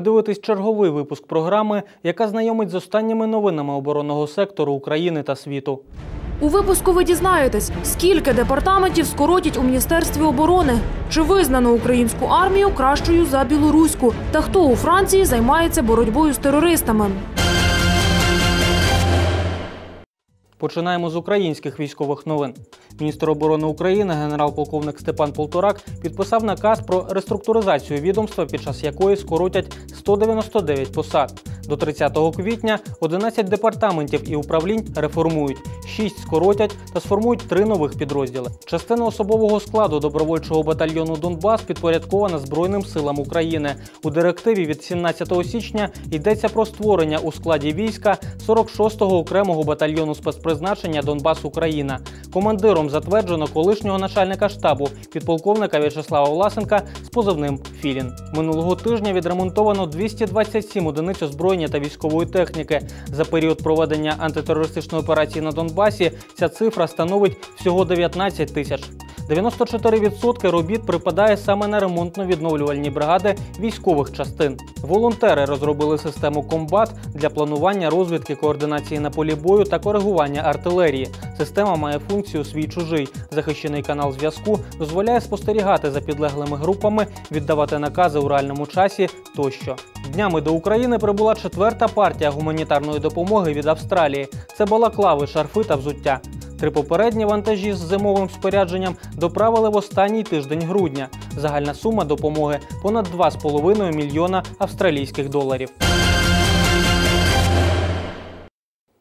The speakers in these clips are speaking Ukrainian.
Ви дивитесь черговий випуск програми, яка знайомить з останніми новинами оборонного сектору України та світу. У випуску ви дізнаєтесь, скільки департаментів скоротять у міністерстві оборони, чи визнано українську армію кращою за білоруську, та хто у Франції займається боротьбою з терористами. Починаємо з українських військових новин. Міністр оборони України генерал-полковник Степан Полторак підписав наказ про реструктуризацію відомства, під час якої скоротять 199 посад. До 30 квітня 11 департаментів і управлінь реформують, 6 скоротять та сформують 3 нових підрозділи. Частина особового складу добровольчого батальйону Донбас підпорядкована Збройним силам України. У директиві від 17 січня йдеться про створення у складі війська 46-го окремого батальйону спецпризначення Донбас Україна. Командиром затверджено колишнього начальника штабу підполковника В'ячеслава Власенка з позивним Філін. Минулого тижня відремонтовано 227 одиниць озброєння та військової техніки. За період проведення антитерористичної операції на Донбасі ця цифра становить всього 19 тисяч. 94% робіт припадає саме на ремонтно-відновлювальні бригади військових частин. Волонтери розробили систему комбат для планування розвідки, координації на полі бою та коригування артилерії. Система має функцію свій чужий. Захищений канал зв'язку дозволяє спостерігати за підлеглими групами, віддавати накази у реальному часі тощо. Днями до України прибула четверта партія гуманітарної допомоги від Австралії. Це балаклави, шарфи та взуття. Три попередні вантажі з зимовим спорядженням доправили в останній тиждень грудня. Загальна сума допомоги понад 2,5 мільйона австралійських доларів.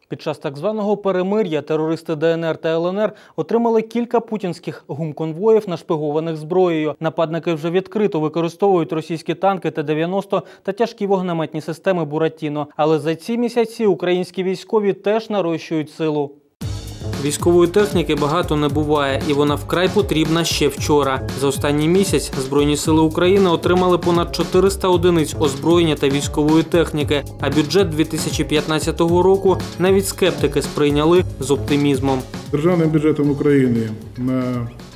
Під час так званого перемир'я терористи ДНР та ЛНР отримали кілька путінських гумконвоїв, нашпигованих зброєю. Нападники вже відкрито використовують російські танки Т-90 та тяжкі вогнеметні системи Буратіно. Але за ці місяці українські військові теж нарощують силу. Військової техніки багато не буває, і вона вкрай потрібна ще вчора. За останній місяць Збройні сили України отримали понад 400 одиниць озброєння та військової техніки. А бюджет 2015 року навіть скептики сприйняли з оптимізмом. Державним бюджетом України на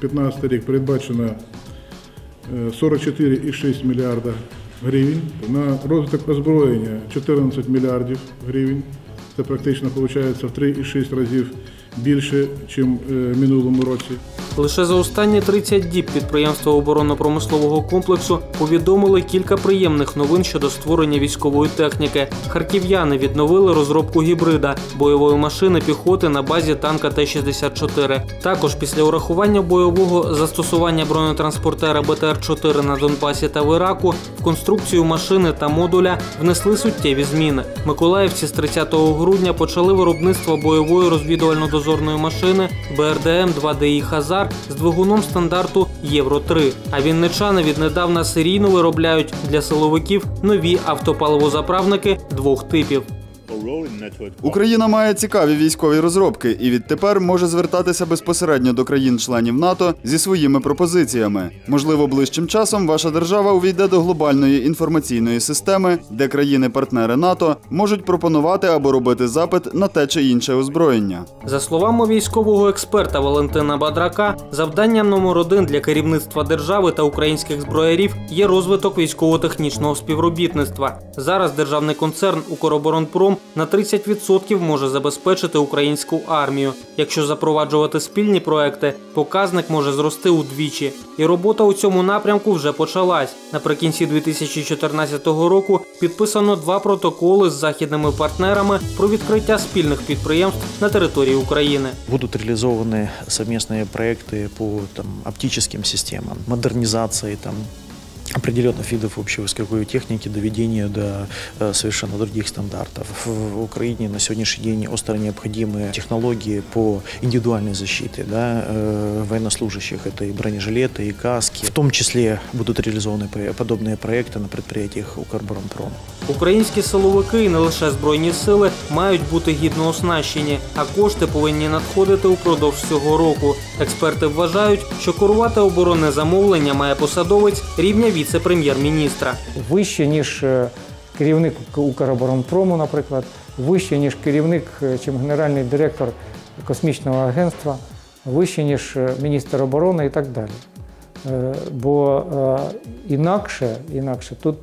2015 рік передбачено е, 44,6 мільярда гривень. На розвиток озброєння 14 мільярдів гривень. Це практично виходить в 3,6 разів більше, ніж в минулому році. Лише за останні 30 діб підприємства оборонно-промислового комплексу повідомили кілька приємних новин щодо створення військової техніки. Харків'яни відновили розробку гібрида бойової машини піхоти на базі танка Т-64. Також після урахування бойового застосування бронетранспортера БТР-4 на Донбасі та в Іраку в конструкцію машини та модуля внесли суттєві зміни. Миколаївці з 30 грудня почали виробництво бойової розвідувально-дозорної машини БРДМ 2DI Хазар з двигуном стандарту Євро 3. А вінничани віднедавна серійно виробляють для силовиків нові автопаливозаправники двох типів. Україна має цікаві військові розробки і відтепер може звертатися безпосередньо до країн-членів НАТО зі своїми пропозиціями. Можливо, ближчим часом ваша держава увійде до глобальної інформаційної системи, де країни-партнери НАТО можуть пропонувати або робити запит на те чи інше озброєння. За словами військового експерта Валентина Бадрака, завданням номер один для керівництва держави та українських зброярів є розвиток військово-технічного співробітництва. Зараз державний концерн Укроборонпром на 30% може забезпечити українську армію. Якщо запроваджувати спільні проекти, показник може зрости удвічі. І робота у цьому напрямку вже почалась. Наприкінці 2014 року підписано два протоколи з західними партнерами про відкриття спільних підприємств на території України. Будут реализованы совместные проекты по там, оптическим системам, модернизации там, определенных видов общевойсковой техники, доведения до э, совершенно других стандартов. В Украине на сегодняшний день остро необходимы технологии по индивидуальной защите да, э, военнослужащих. Это и бронежилеты, и каски. В том числе будут реализованы про- подобные проекты на предприятиях Укрборонпрома. Українські силовики і не лише збройні сили мають бути гідно оснащені, а кошти повинні надходити упродовж цього року. Експерти вважають, що керувати оборонне замовлення має посадовець рівня віце-прем'єр-міністра. вище, ніж е, керівник Укроборонпрому, наприклад, вище, ніж керівник, е, чим генеральний директор космічного агентства, вище, ніж е, міністр оборони і так далі. Бо інакше, інакше тут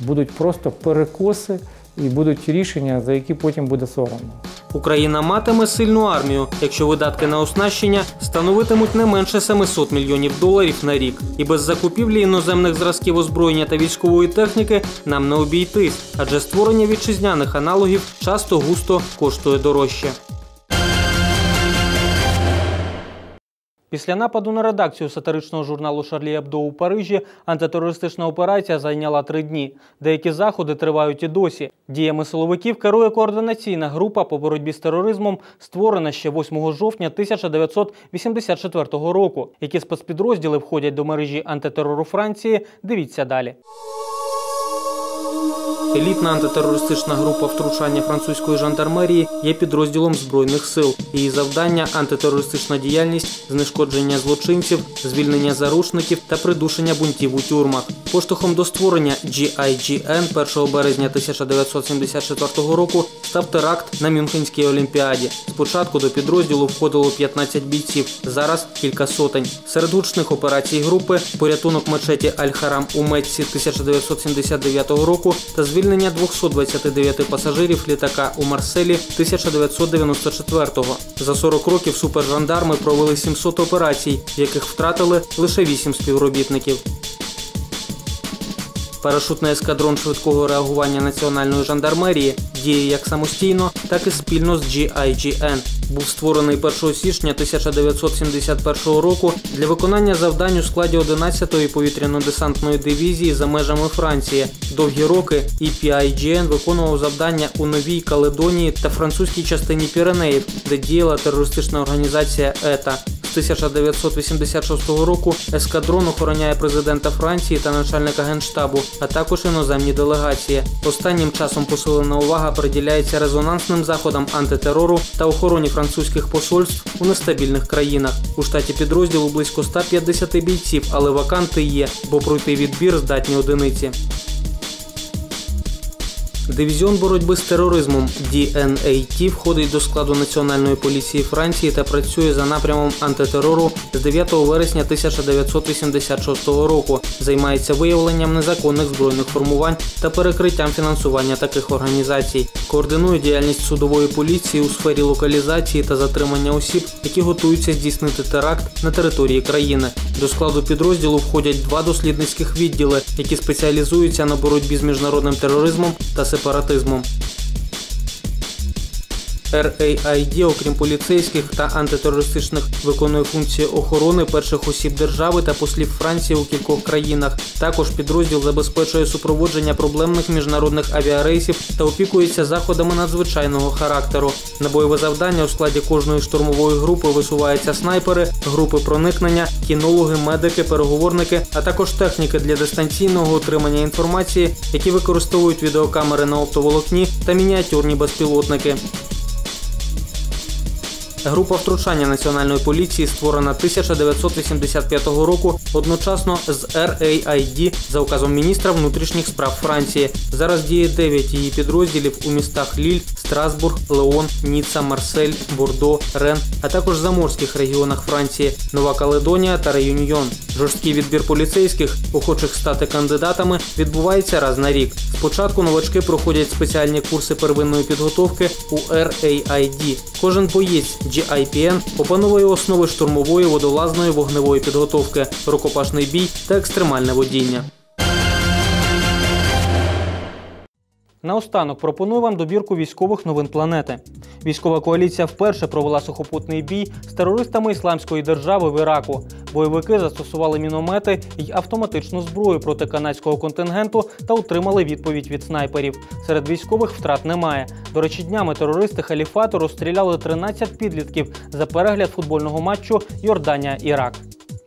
будуть просто перекоси і будуть рішення, за які потім буде соромно. Україна матиме сильну армію, якщо видатки на оснащення становитимуть не менше 700 мільйонів доларів на рік. І без закупівлі іноземних зразків озброєння та військової техніки нам не обійтись, адже створення вітчизняних аналогів часто густо коштує дорожче. Після нападу на редакцію сатиричного журналу Шарлі Ебдо у Парижі антитерористична операція зайняла три дні. Деякі заходи тривають і досі. Діями силовиків керує координаційна група по боротьбі з тероризмом, створена ще 8 жовтня 1984 року. Які спецпідрозділи входять до мережі антитерору Франції? Дивіться далі. Елітна антитерористична група втручання французької жандармерії є підрозділом збройних сил. Її завдання антитерористична діяльність, знешкодження злочинців, звільнення заручників та придушення бунтів у тюрмах. Поштовхом до створення GIGN 1 березня 1974 року став теракт на Мюнхенській олімпіаді. Спочатку до підрозділу входило 15 бійців, зараз кілька сотень. Серед гучних операцій групи порятунок мечеті Аль-Харам у Мецці 1979 року та звільнення 229 пасажирів літака у Марселі 1994-го. За 40 років супержандарми провели 700 операцій, в яких втратили лише 8 співробітників. Парашутний ескадрон швидкого реагування національної жандармерії діє як самостійно, так і спільно з GIGN. Був створений 1 січня 1971 року для виконання завдань у складі 11-ї повітряно-десантної дивізії за межами Франції. Довгі роки EPIGN виконував завдання у Новій Каледонії та французькій частині Піренеїв, де діяла терористична організація ЕТА. З 1986 року ескадрон охороняє президента Франції та начальника генштабу, а також іноземні делегації. Останнім часом посилена увага приділяється резонансним заходам антитерору та охороні французьких посольств у нестабільних країнах. У штаті підрозділу близько 150 бійців, але ваканти є, бо пройти відбір здатні одиниці. Дивізіон боротьби з тероризмом DNAT входить до складу Національної поліції Франції та працює за напрямом антитерору з 9 вересня 1986 року. Займається виявленням незаконних збройних формувань та перекриттям фінансування таких організацій. Координує діяльність судової поліції у сфері локалізації та затримання осіб, які готуються здійснити теракт на території країни. До складу підрозділу входять два дослідницьких відділи, які спеціалізуються на боротьбі з міжнародним тероризмом та сепаратизмом сепаратизмом RAID, окрім поліцейських та антитерористичних, виконує функції охорони перших осіб держави та послів Франції у кількох країнах. Також підрозділ забезпечує супроводження проблемних міжнародних авіарейсів та опікується заходами надзвичайного характеру. На бойове завдання у складі кожної штурмової групи висуваються снайпери, групи проникнення, кінологи, медики, переговорники, а також техніки для дистанційного отримання інформації, які використовують відеокамери на оптоволокні та мініатюрні безпілотники. Група втручання національної поліції створена 1985 року одночасно з RAID за указом міністра внутрішніх справ Франції. Зараз діє 9 її підрозділів у містах Ліль, Страсбург, Леон, Ніцца, Марсель, Бордо, Рен, а також заморських регіонах Франції, Нова Каледонія та Реюньйон. Жорсткий відбір поліцейських, охочих стати кандидатами, відбувається раз на рік. Спочатку новачки проходять спеціальні курси первинної підготовки у RAID. Кожен боєць GIPN опановує основи штурмової, водолазної, вогневої підготовки, рукопашний бій та екстремальне водіння. Наостанок пропоную вам добірку військових новин планети. Військова коаліція вперше провела сухопутний бій з терористами ісламської держави в Іраку. Бойовики застосували міномети й автоматичну зброю проти канадського контингенту та отримали відповідь від снайперів. Серед військових втрат немає. До речі, днями терористи халіфату розстріляли 13 підлітків за перегляд футбольного матчу Йорданія-Ірак.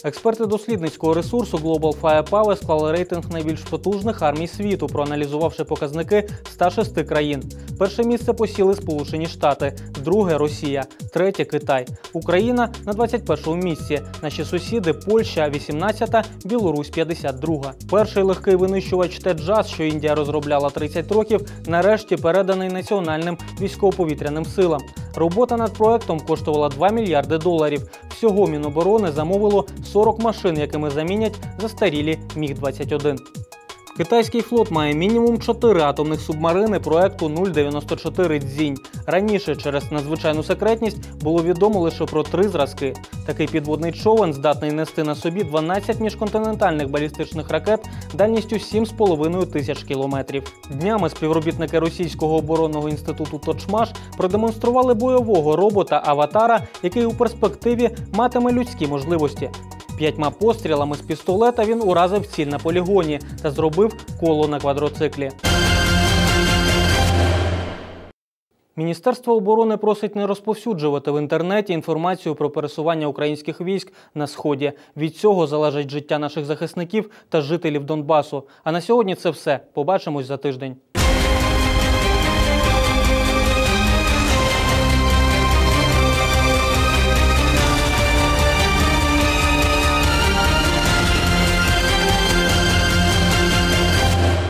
Експерти дослідницького ресурсу Global Firepower склали рейтинг найбільш потужних армій світу, проаналізувавши показники 106 країн. Перше місце посіли Сполучені Штати, друге Росія, третє Китай. Україна на 21-му місці. Наші сусіди Польща 18-та, Білорусь 52-га. Перший легкий винищувач Теджас, що Індія розробляла 30 років, нарешті переданий національним військово-повітряним силам. Робота над проектом коштувала 2 мільярди доларів. Всього Міноборони замовило 40 машин, якими замінять застарілі Міг-21. Китайський флот має мінімум 4 атомних субмарини проекту 094 Дзінь. Раніше через надзвичайну секретність було відомо лише про три зразки. Такий підводний човен здатний нести на собі 12 міжконтинентальних балістичних ракет дальністю 7,5 тисяч кілометрів. Днями співробітники російського оборонного інституту Точмаш продемонстрували бойового робота Аватара, який у перспективі матиме людські можливості. П'ятьма пострілами з пістолета він уразив ціль на полігоні та зробив коло на квадроциклі. Міністерство оборони просить не розповсюджувати в інтернеті інформацію про пересування українських військ на сході. Від цього залежить життя наших захисників та жителів Донбасу. А на сьогодні це все. Побачимось за тиждень.